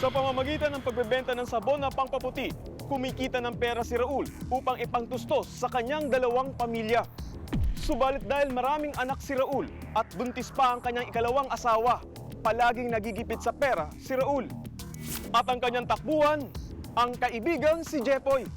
Sa pamamagitan ng pagbebenta ng sabon na pangpaputi, kumikita ng pera si Raul upang ipangtustos sa kanyang dalawang pamilya. Subalit dahil maraming anak si Raul at buntis pa ang kanyang ikalawang asawa, palaging nagigipit sa pera si Raul. At ang kanyang takbuhan, ang kaibigan si Jepoy.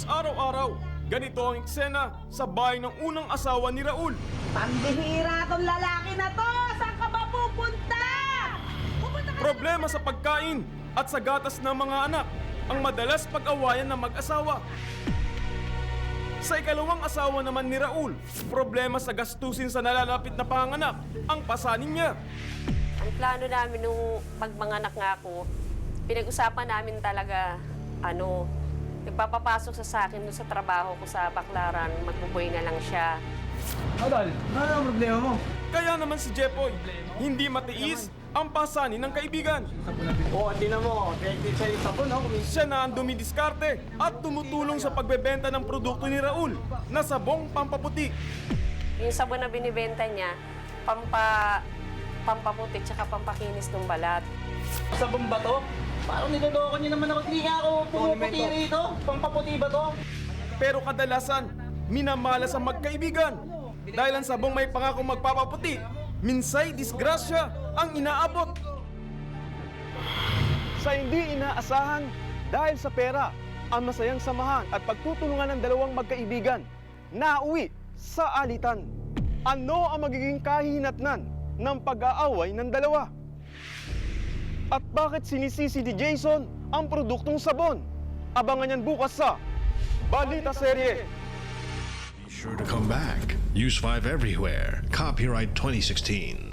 Halos araw-araw, ganito ang eksena sa bahay ng unang asawa ni Raul. Pambihira tong lalaki na to. Saan ka ba pupunta? Pupunta ka Problema sa pagkain at sa gatas ng mga anak ang madalas pag-awayan ng mag-asawa. Sa ikalawang asawa naman ni Raul, problema sa gastusin sa nalalapit na panganak ang pasanin niya. Ang plano namin nung pagmanganak nga ako, pinag-usapan namin talaga, ano, nagpapapasok sa sa akin doon sa trabaho ko sa Baklaran, magbuboy na lang siya. Adal, ano ang problema mo? Kaya naman si Jepoy, hindi matiis ang pasanin ng kaibigan. Oo, oh, tinan mo. Credit sa'yo yung sabon, no? Siya na ang dumidiskarte at tumutulong sa pagbebenta ng produkto ni Raul na sabong pampaputi. Yung sabon na binibenta niya, pampa, pampaputi tsaka pampakinis ng balat. Sabon ba to? Parang niloloko niyo naman ako. Hindi nga ako pumuputi rito. Pampaputi ba to? Pero kadalasan, minamalas ang magkaibigan. Dahil ang sabong may pangakong magpapaputi, minsay disgrasya ang inaabot. Sa hindi inaasahan, dahil sa pera, ang masayang samahan at pagtutulungan ng dalawang magkaibigan, nauwi sa alitan. Ano ang magiging kahinatnan ng pag-aaway ng dalawa? At bakit sinisisi ni Jason ang produktong sabon? Abangan yan bukas sa Balita Serye. Be sure to come back. Use 5 everywhere. Copyright 2016.